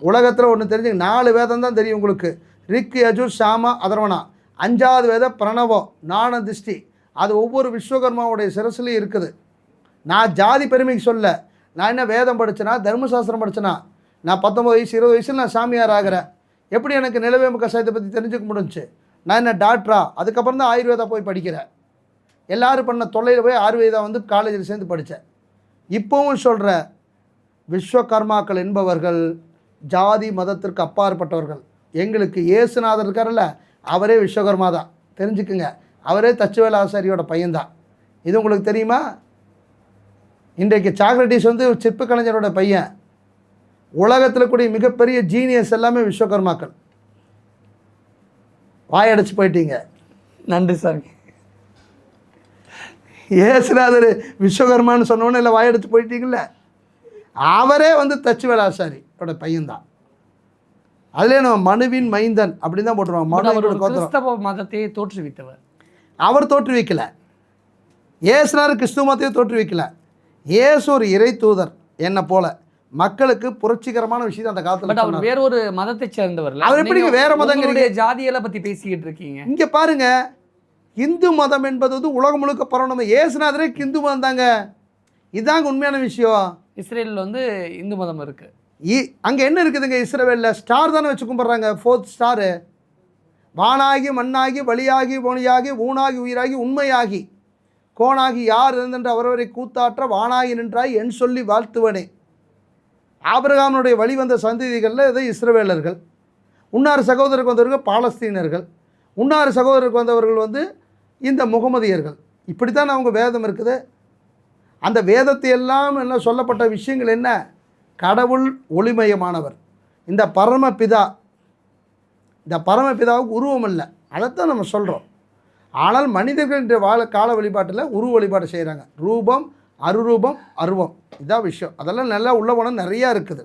உலகத்தில் ஒன்று தெரிஞ்சு நாலு வேதம் தான் தெரியும் உங்களுக்கு. ரிக் யஜு ஷாமா அதர்வனா. அஞ்சாவது வேதம் பிரணவம் நாண திஷ்டி. அது ஒவ்வொரு விஸ்வகர்மாவுடைய சிரசுலையும் இருக்குது. நான் ஜாதி பெருமைக்கு சொல்ல. நான் என்ன வேதம் படித்தேனா தர்மசாஸ்திரம் படித்தேனா நான் பத்தொம்பது வயசு இருபது வயசில் நான் சாமியார் ஆகிறேன். எப்படி எனக்கு நிலவேம்பு கஷாயத்தை பற்றி தெரிஞ்சுக்க முடிஞ்சுச்சு? நான் என்ன டாக்டரா அதுக்கப்புறம் தான் ஆயுர்வேதா போய் படிக்கிறேன். எல்லோரும் பண்ண தொல்லையில் போய் ஆயுர்வேதா வந்து காலேஜில் சேர்ந்து படித்தேன் இப்போவும் சொல்கிற விஸ்வகர்மாக்கள் என்பவர்கள் ஜாதி மதத்திற்கு அப்பாற்பட்டவர்கள். எங்களுக்கு இயேசுநாதர் இருக்கார்ல அவரே விஸ்வகர்மா தான் தெரிஞ்சுக்குங்க. அவரே தச்சுவேல ஆசாரியோட பையன்தான். இது உங்களுக்கு தெரியுமா? இன்றைக்கு சாக்ரட்டிஸ் வந்து சிற்ப கலைஞரோட பையன். உலகத்தில் கூடிய மிகப்பெரிய ஜீனியஸ் எல்லாமே விஸ்வகர்மாக்கள். வாயடைச்சு போயிட்டீங்க. நன்றி சாமி. ஏசுநாதர் விஸ்வகர்மான்னு சொன்னோன்னே இல்லை வாயடிச்சு போயிட்டீங்கல்ல? அவரே வந்து தச்சுவேல ஆசாரியோட பையன்தான். அதுலேயே நம்ம மனுவின் மைந்தன் அப்படின்னு தான் போட்டுருவாங்க மனு கிறிஸ்தவ மதத்தையே தோற்றுவித்தவர். அவர் தோற்றுவிக்கல. ஏசுனார் கிறிஸ்துவ மதத்தையும் தோற்றுவிக்கல. இயேசு ஒரு இறை தூதர் என்னை போல. மக்களுக்கு புரட்சிகரமான விஷயத்தை அந்த காலத்தில் அவர் வேற ஒரு மதத்தை சேர்ந்தவர் அவர் எப்படிங்க வேற மதங்கிறீங்க? ஜாதியெல்லாம் பத்தி பேசிக்கிட்டு இருக்கீங்க. இங்கே பாருங்க. இந்து மதம் என்பது வந்து உலகம் முழுக்க பரவணும் ஏசுநாதரே இந்து மதம் தாங்க. இதாங்க உண்மையான விஷயம். இஸ்ரேலில் வந்து இந்து மதம் இருக்குது இ- அங்கே என்ன இருக்குதுங்க இஸ்ரவேலில் ஸ்டார் தானே வச்சு கும்பிட்றாங்க. ஃபோர்த் ஸ்டாரு வானாகி மண்ணாகி வழியாகி ஓனியாகி ஊனாகி உயிராகி உண்மையாகி. கோணாகி யார் இருந்தென்று அவரவரை கூத்தாற்ற வானாகி நின்றாய் என் சொல்லி வாழ்த்துவனே. ஆபிரகாமனுடைய வழி வந்த சந்ததிகளில் இது இஸ்ரவேலர்கள். உன்னார் சகோதரருக்கு வந்தவர்கள் பாலஸ்தீனர்கள். உன்னார் சகோதரருக்கு வந்தவர்கள் வந்து இந்த முகமதியர்கள். இப்படித்தான் அவங்க வேதம் இருக்குது. அந்த வேதத்தை எல்லாம் என்ன சொல்லப்பட்ட விஷயங்கள் என்ன? கடவுள் ஒளிமயமானவர். இந்த பரமபிதா இந்த பரமபிதாவுக்கு உருவம் இல்லை. அதைத்தான் நம்ம சொல்கிறோம் ஆனால் மனிதர்கள் இன்றைய வாழ கால வழிபாட்டில் உருவ வழிபாடு செய்கிறாங்க ரூபம் அருரூபம் அருவம். இதான் விஷயம். அதெல்லாம் நல்லா உள்ள போனால் நிறையா இருக்குது.